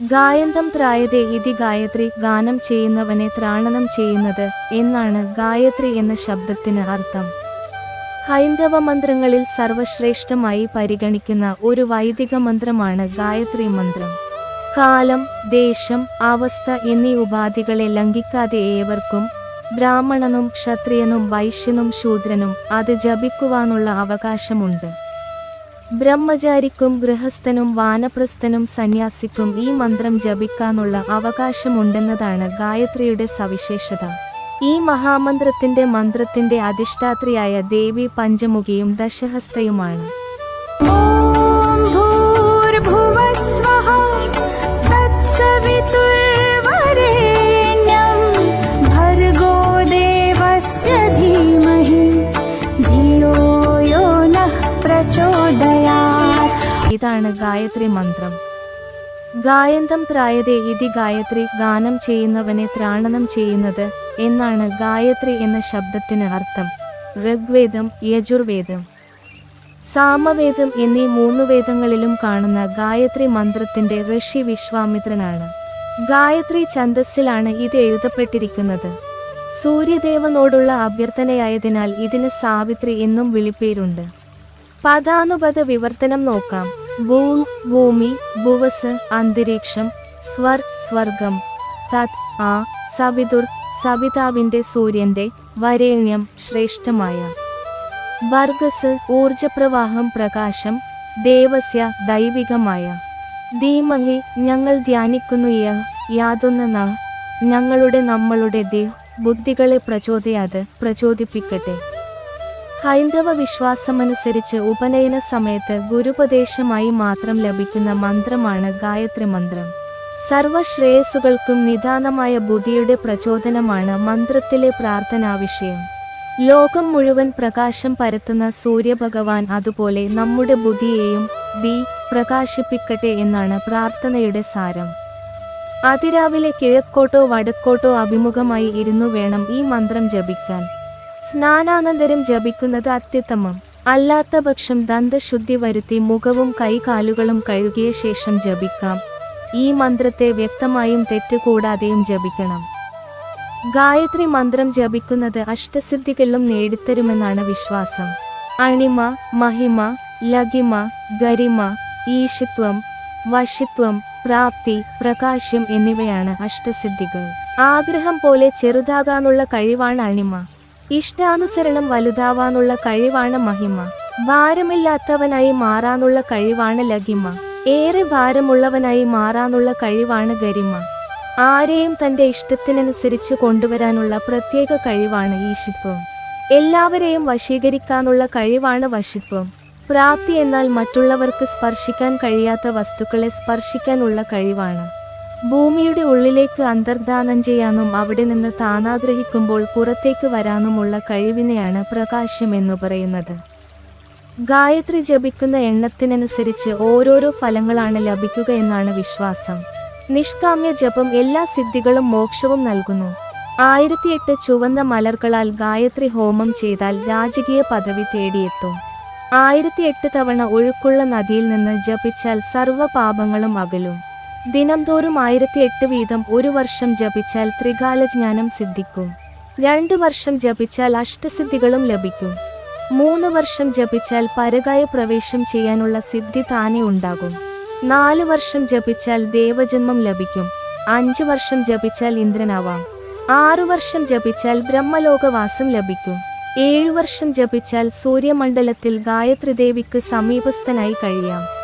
ഗായന്തം ത്രായതേ ഇതി ഗായത്രി ഗാനം ചെയ്യുന്നവനെ ത്രാണനം ചെയ്യുന്നത് എന്നാണ് ഗായത്രി എന്ന ശബ്ദത്തിന് അർത്ഥം. ഹൈന്ദവ മന്ത്രങ്ങളിൽ സർവശ്രേഷ്ഠമായി പരിഗണിക്കുന്ന ഒരു വൈദിക മന്ത്രമാണ് ഗായത്രി മന്ത്രം. കാലം ദേശം അവസ്ഥ എന്നീ ഉപാധികളെ ലംഘിക്കാതെ ഏവർക്കും ബ്രാഹ്മണനും ക്ഷത്രിയനും വൈശ്യനും ശൂദ്രനും അത് ജപിക്കുവാനുള്ള അവകാശമുണ്ട്. ബ്രഹ്മചാരിക്കും ഗൃഹസ്ഥനും വാനപ്രസ്ഥനും സന്യാസിക്കും ഈ മന്ത്രം ജപിക്കാനുള്ള അവകാശമുണ്ടെന്നതാണ് ഗായത്രിയുടെ സവിശേഷത. ഈ മഹാമന്ത്രത്തിന്റെ മന്ത്രത്തിന്റെ അധിഷ്ഠാത്രിയായ ദേവി പഞ്ചമുഖിയും ദശഹസ്തയുമാണ്. ഭൂർഭുവസ്വഹ തത്സവിതുല ഇതാണ് ഗായത്രി മന്ത്രം. ഗായന്തം ത്രായതേ ഇതി ഗായത്രി ഗാനം ചെയ്യുന്നവനെ ത്രാണനം ചെയ്യുന്നത് എന്നാണ് ഗായത്രി എന്ന ശബ്ദത്തിന് അർത്ഥം. ഋഗ്വേദം യജുർവേദം. സാമവേദം എന്നീ മൂന്ന് വേദങ്ങളിലും കാണുന്ന ഗായത്രി മന്ത്രത്തിന്റെ ഋഷി വിശ്വാമിത്രനാണ്. ഗായത്രി ഛന്ദസ്സിലാണ് ഇത് എഴുതപ്പെട്ടിരിക്കുന്നത്. സൂര്യദേവനോടുള്ള അഭ്യർത്ഥനയായതിനാൽ ഇതിന് സാവിത്രി എന്നും വിളിപ്പേരുണ്ട്. പദാനുപത വിവർത്തനം നോക്കാം. ഭൂ ഭൂമി ഭുവസ് അന്തരീക്ഷം സ്വർ സ്വർഗം. തത് ആ സവിതുർ സവിതാവിന്റെ സൂര്യന്റെ വരേണ്യം ശ്രേഷ്ഠമായ. വർഗസ് ഊർജപ്രവാഹം പ്രകാശം ദേവസ്യ ദൈവികമായ. ധീമഹി ഞങ്ങൾ ധ്യാനിക്കുന്നു യ യാതൊന്ന ഞങ്ങളുടെ നമ്മളുടെ ദേഹ് ബുദ്ധികളെ പ്രചോദയാത് പ്രചോദിപ്പിക്കട്ടെ. ഹൈന്ദവ വിശ്വാസമനുസരിച്ച് ഉപനയന സമയത്ത് ഗുരുപദേശമായി മാത്രം ലഭിക്കുന്ന മന്ത്രമാണ് ഗായത്രി മന്ത്രം. സർവശ്രേയസ്സുകൾക്കും നിദാനമായ ബുദ്ധിയുടെ പ്രചോദനമാണ് മന്ത്രത്തിലെ പ്രാർത്ഥനാവിഷയം ലോകം മുഴുവൻ പ്രകാശം പരത്തുന്ന സൂര്യഭഗവാൻ അതുപോലെ നമ്മുടെ ബുദ്ധിയെയും ദി പ്രകാശിപ്പിക്കട്ടെ എന്നാണ് പ്രാർത്ഥനയുടെ സാരം. അതിരാവിലെ കിഴക്കോട്ടോ വടക്കോട്ടോ അഭിമുഖമായി ഇരുന്നു വേണം ഈ മന്ത്രം ജപിക്കാൻ. സ്നാനാനന്തരം ജപിക്കുന്നത് അത്യുത്തമം. അല്ലാത്ത പക്ഷം ദന്തശുദ്ധി വരുത്തി മുഖവും കൈകാലുകളും കഴുകിയ ശേഷം ജപിക്കാം. ഈ മന്ത്രത്തെ വ്യക്തമായും തെറ്റുകൂടാതെയും ജപിക്കണം. ഗായത്രി മന്ത്രം ജപിക്കുന്നത് അഷ്ടസിദ്ധികളിലും നേടിത്തരുമെന്നാണ് വിശ്വാസം. അണിമ മഹിമ ലഗിമ ഗരിമ ഈശിത്വം വശിത്വം പ്രാപ്തി പ്രകാശ്യം എന്നിവയാണ് അഷ്ടസിദ്ധികൾ. ആഗ്രഹം പോലെ ചെറുതാകാനുള്ള കഴിവാണ് അണിമ. ഇഷ്ടാനുസരണം വലുതാവാനുള്ള കഴിവാണ് മഹിമ. ഭാരമില്ലാത്തവനായി മാറാനുള്ള കഴിവാണ് ലഗിമ. ഏറെ ഭാരമുള്ളവനായി മാറാനുള്ള കഴിവാണ് ഗരിമ. ആരെയും തന്റെ ഇഷ്ടത്തിനനുസരിച്ച് കൊണ്ടുവരാനുള്ള പ്രത്യേക കഴിവാണ് ഈശിത്വം എല്ലാവരെയും വശീകരിക്കാനുള്ള കഴിവാണ് വശിത്വം. പ്രാപ്തി എന്നാൽ മറ്റുള്ളവർക്ക് സ്പർശിക്കാൻ കഴിയാത്ത വസ്തുക്കളെ സ്പർശിക്കാനുള്ള കഴിവാണ്. ഭൂമിയുടെ ഉള്ളിലേക്ക് അന്തർദാനം ചെയ്യാനും അവിടെ നിന്ന് താനാഗ്രഹിക്കുമ്പോൾ പുറത്തേക്ക് വരാനുമുള്ള കഴിവിനെയാണ് പ്രകാശം എന്ന് പറയുന്നത്. ഗായത്രി ജപിക്കുന്ന എണ്ണത്തിനനുസരിച്ച് ഓരോരോ ഫലങ്ങളാണ് ലഭിക്കുക എന്നാണ് വിശ്വാസം. നിഷ്കാമ്യ ജപം എല്ലാ സിദ്ധികളും മോക്ഷവും നൽകുന്നു. ആയിരത്തിയെട്ട് ചുവന്ന മലർകളാൽ ഗായത്രി ഹോമം ചെയ്താൽ രാജകീയ പദവി തേടിയെത്തും. ആയിരത്തിയെട്ട് തവണ ഒഴുക്കുള്ള നദിയിൽ നിന്ന് ജപിച്ചാൽ സർവ പാപങ്ങളും അകലും. ദിനംതോറും ആയിരത്തി എട്ട് വീതം ഒരു വർഷം ജപിച്ചാൽ ത്രികാല ജ്ഞാനം സിദ്ധിക്കും. രണ്ട് വർഷം ജപിച്ചാൽ അഷ്ടസിദ്ധികളും ലഭിക്കും. മൂന്ന് വർഷം ജപിച്ചാൽ പരകായ പ്രവേശം ചെയ്യാനുള്ള സിദ്ധി താനെ ഉണ്ടാകും. നാല് വർഷം ജപിച്ചാൽ ദേവജന്മം ലഭിക്കും. അഞ്ച് വർഷം ജപിച്ചാൽ ഇന്ദ്രനാവാം. ആറു വർഷം ജപിച്ചാൽ ബ്രഹ്മലോകവാസം ലഭിക്കും. ഏഴു വർഷം ജപിച്ചാൽ സൂര്യമണ്ഡലത്തിൽ ഗായത്രി ദേവിക്ക് സമീപസ്ഥനായി കഴിയാം.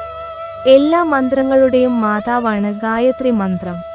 എല്ലാ മന്ത്രങ്ങളുടെയും മാതാവാണ് ഗായത്രി മന്ത്രം.